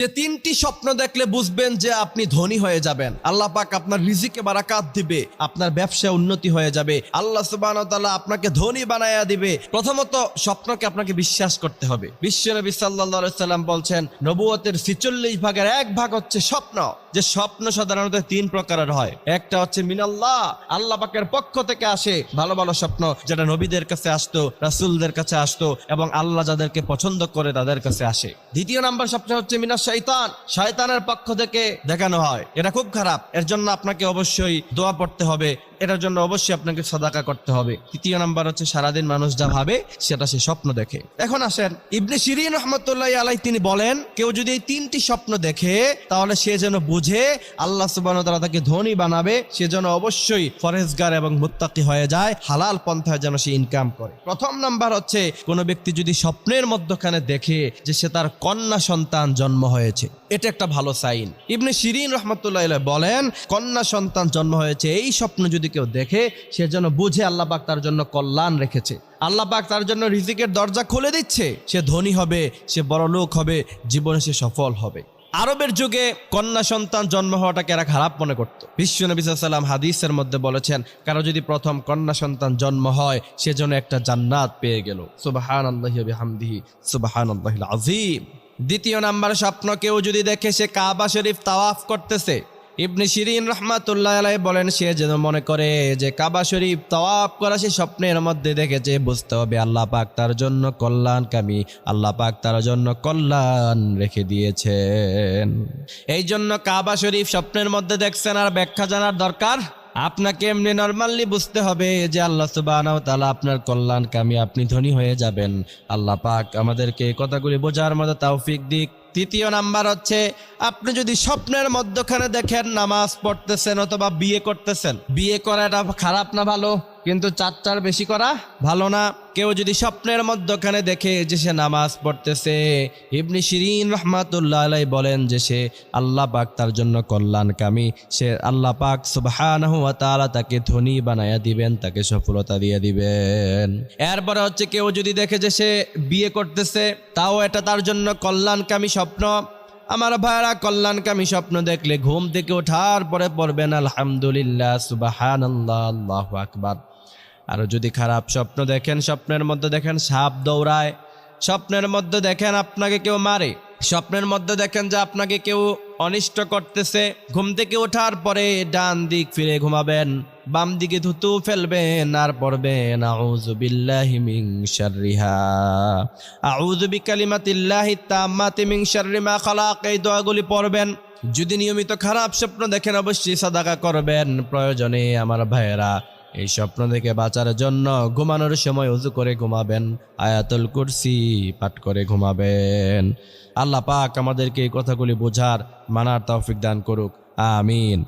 যে তিনটি স্বপ্ন দেখলে বুঝবেন যে আপনি ধনী হয়ে যাবেন। আল্লাহ পাক আপনার রিজিকে বারাকাত দিবে, আপনার ব্যবসায় উন্নতি হয়ে যাবে। আল্লাহ সুবাহ আপনাকে ধনী বানায়া দিবে। প্রথমত স্বপ্নকে আপনাকে বিশ্বাস করতে হবে। বিশ্বনবী সাল্লাহ সাল্লাম বলছেন নবুয়তের ছিচল্লিশ ভাগের এক ভাগ হচ্ছে স্বপ্ন। যে স্বপ্ন সাধারণত তিন প্রকারের হয়। একটা হচ্ছে মিনাল্লাহ, আল্লাহ পাকের পক্ষ থেকে আসে ভালো ভালো স্বপ্ন যেটা নবীদের কাছে আসতো, রাসুলদের কাছে আসতো এবং আল্লাহ যাদেরকে পছন্দ করে তাদের কাছে আসে। দ্বিতীয় নাম্বার স্বপ্ন হচ্ছে মিনা শৈতান শয়তানের পক্ষ থেকে দেখানো হয়। এটা খুব খারাপ। এর জন্য আপনাকে অবশ্যই দোয়া পড়তে হবে। এটার জন্য অবশ্যই আপনাকে সদাকা করতে হবে। তৃতীয় নাম্বার হচ্ছে, সারাদিন মানুষ যা ভাবে, সেটা সে স্বপ্ন দেখে। এখন আসেন, ইবনে শিরিন রহমতুল্লাহ আলাই তিনি বলেন, কেউ যদি এই তিনটি স্বপ্ন দেখে, তাহলে সে যেন বুঝে, আল্লাহ সুবাহ তারা তাকে ধনী বানাবে, সে যেন অবশ্যই ফরেজগার এবং মুত্তাকি হয়ে যায়, হালাল পন্থায় যেন সে ইনকাম করে। প্রথম নাম্বার হচ্ছে, কোনো ব্যক্তি যদি স্বপ্নের মধ্যখানে দেখে যে সে তার কন্যা সন্তান জন্ম হয়েছে এটা একটা ভালো সাইন। ইবনে শিরিন রহমতুল্লাহ বলেন, কন্যা সন্তান জন্ম হয়েছে, এই স্বপ্ন যদি কেউ দেখে, সে যেন বুঝে আল্লাহ পাক তার জন্য কল্যাণ রেখেছে। আল্লাহ পাক তার জন্য রিজিকের দরজা খুলে দিচ্ছে। সে ধনী হবে, সে বড় লোক হবে, জীবনে সে সফল হবে। আরবের যুগে কন্যা সন্তান জন্ম হওয়াটাকে এরা খারাপ মনে করত? বিশ্ব নবী সাল্লাম হাদিসের মধ্যে বলেছেন, কারও যদি প্রথম কন্যা সন্তান জন্ম হয়, সে যেন একটা জান্নাত পেয়ে গেল। সুবাহান আল্লাহ হামদিহি সুবাহান আল্লাহ আজিম দ্বিতীয় নাম্বার স্বপ্ন কেউ যদি দেখে সে কাবা শরীফ তাওয়াফ করতেছে। ইবনে শিরিন রহমাতুল্লাহ আলাই বলেন, সে যেন মনে করে যে কাবা শরীফ তওয়াব করা সে স্বপ্নের মধ্যে দেখেছে, বুঝতে হবে আল্লাহ পাক তার জন্য কল্যাণকামী আল্লাহ পাক তার জন্য কল্যাণ রেখে দিয়েছেন। এই জন্য কাবা শরীফ স্বপ্নের মধ্যে দেখছেন আর ব্যাখ্যা জানার দরকার আপনাকে এমনি নর্মালি বুঝতে হবে যে আল্লাহ সুবাহ আপনার কল্যাণকামী আপনি ধনী হয়ে যাবেন। আল্লাহ পাক আমাদেরকে কথাগুলি বোঝার মতো তাওফিক দিক। তৃতীয় নাম্বার হচ্ছে, আপনি যদি স্বপ্নের মধ্যখানে দেখেন নামাজ পড়তেছেন অথবা বিয়ে করতেছেন, বিয়ে করাটা খারাপ না ভালো, কিন্তু চারটার বেশি করা ভালো না। কেউ যদি স্বপ্নের মধ্যখানে দেখে যে সে নামাজ পড়তেছে, ইবনি শিরিন রহমাতুল্লাহ আলাই বলেন যে সে আল্লাহ পাক তার জন্য কল্যাণকামী। সে আল্লাহ পাক সুবহানাহু ওয়া তাআলা তাকে ধনী বানায়া দিবেন, তাকে সফলতা দিয়ে দিবেন। এরপরে হচ্ছে কেউ যদি দেখে যে সে বিয়ে করতেছে, তাও এটা তার জন্য কল্যাণকামী স্বপ্ন। আমার ভাইরা, কল্যাণকামী স্বপ্ন দেখলে ঘুম থেকে ওঠার পরে পড়বেন, আলহামদুলিল্লাহ সুবাহান আল্লাহ আল্লাহ আকবার। আর যদি খারাপ স্বপ্ন দেখেন, স্বপ্নের মধ্যে দেখেন সাপ দৌড়ায়, স্বপ্নের মধ্যে দেখেন আপনাকে কেউ মারে, স্বপ্নের মধ্যে দেখেন যে আপনাকে কেউ অনিষ্ট করতেছে, ঘুম থেকে ওঠার পরে ডান দিক ফিরে ঘুমাবেন, বাম দিকে ধুতু ফেলবেন আর পড়বেন এই দোয়াগুলি পড়বেন, যদি নিয়মিত খারাপ স্বপ্ন দেখেন অবশ্যই সাদাকা করবেন, প্রয়োজনে আমার ভাইয়েরা এই স্বপ্ন থেকে বাঁচার জন্য ঘুমানোর সময় উজু করে ঘুমাবেন, আয়াতুল কুরসি পাঠ করে ঘুমাবেন। আল্লাহ পাক আমাদেরকে এই কথাগুলি বোঝার মানার তৌফিক দান করুক। আমিন।